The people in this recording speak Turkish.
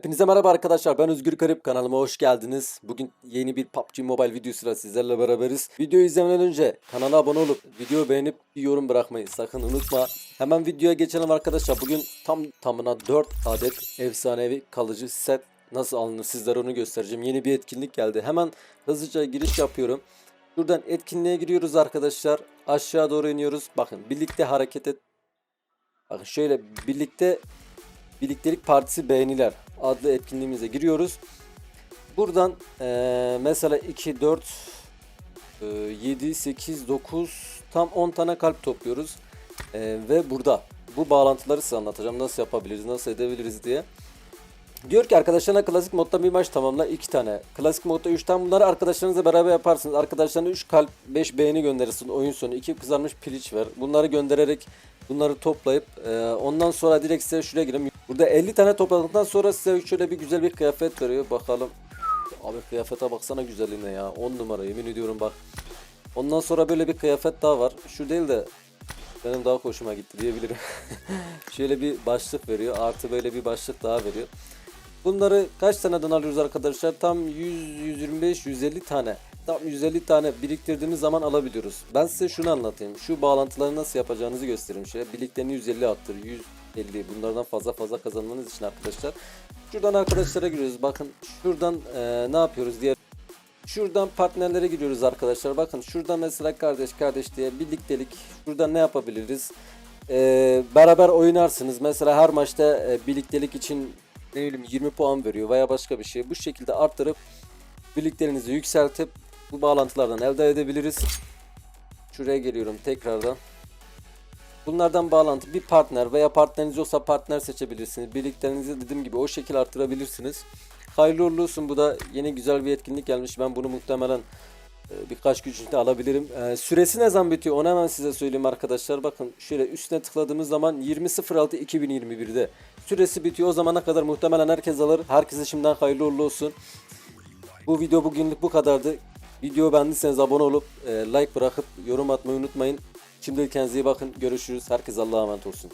Hepinize merhaba arkadaşlar ben Özgür Karip kanalıma hoş geldiniz. Bugün yeni bir PUBG Mobile videosuyla sizlerle beraberiz. Videoyu izlemeden önce kanala abone olup video beğenip bir yorum bırakmayı sakın unutma. Hemen videoya geçelim arkadaşlar. Bugün tam tamına 4 adet efsanevi kalıcı set nasıl alınır sizlere onu göstereceğim. Yeni bir etkinlik geldi. Hemen hızlıca giriş yapıyorum. Şuradan etkinliğe giriyoruz arkadaşlar. Aşağı doğru iniyoruz. Bakın birlikte hareket et. Bakın şöyle birlikte Birliktelik Partisi Beğeniler adlı etkinliğimize giriyoruz. Buradan eee, mesela 2, 4, eee, 7, 8, 9 tam 10 tane kalp topluyoruz. Eee, ve burada bu bağlantıları size anlatacağım. Nasıl yapabiliriz, nasıl edebiliriz diye. Diyor ki arkadaşlarına klasik modda bir maç tamamla 2 tane. Klasik modda 3 tane bunları arkadaşlarınızla beraber yaparsınız. Arkadaşlarına 3 kalp 5 beğeni gönderirsin oyun sonu. 2 kızarmış piliç ver. Bunları göndererek bunları toplayıp e, ondan sonra direkt size şuraya girelim. Burada 50 tane topladıktan sonra size şöyle bir güzel bir kıyafet veriyor. Bakalım. Abi kıyafete baksana güzelliğine ya. 10 numara yemin ediyorum bak. Ondan sonra böyle bir kıyafet daha var. Şu değil de benim daha hoşuma gitti diyebilirim. Şöyle bir başlık veriyor. Artı böyle bir başlık daha veriyor. Bunları kaç taneden alıyoruz arkadaşlar? Tam 100, 125, 150 tane. Tam 150 tane biriktirdiğimiz zaman alabiliyoruz. Ben size şunu anlatayım. Şu bağlantıları nasıl yapacağınızı göstereyim. Şöyle birliklerini 150 attır, 150 bunlardan fazla fazla kazanmanız için arkadaşlar. Şuradan arkadaşlara giriyoruz. Bakın şuradan eee, ne yapıyoruz diye. Şuradan partnerlere giriyoruz arkadaşlar. Bakın şurada mesela kardeş kardeş diye birliktelik. Şuradan ne yapabiliriz? Ee, beraber oynarsınız. Mesela her maçta e, birliktelik için ne bileyim 20 puan veriyor veya başka bir şey. Bu şekilde arttırıp birliklerinizi yükseltip bu bağlantılardan elde edebiliriz. Şuraya geliyorum tekrardan. Bunlardan bağlantı bir partner veya partneriniz yoksa partner seçebilirsiniz. Birliklerinizi dediğim gibi o şekilde arttırabilirsiniz. Hayırlı uğurlu olsun. Bu da yeni güzel bir etkinlik gelmiş. Ben bunu muhtemelen e, birkaç gün içinde alabilirim. E, süresi ne zaman bitiyor onu hemen size söyleyeyim arkadaşlar. Bakın şöyle üstüne tıkladığımız zaman 20.06.2021'de süresi bitiyor. O zamana kadar muhtemelen herkes alır. Herkese şimdiden hayırlı uğurlu olsun. Bu video bugünlük bu kadardı. Videoyu beğendiyseniz abone olup e, like bırakıp yorum atmayı unutmayın. Şimdilik kendinize iyi bakın. Görüşürüz. Herkes Allah'a emanet olsun.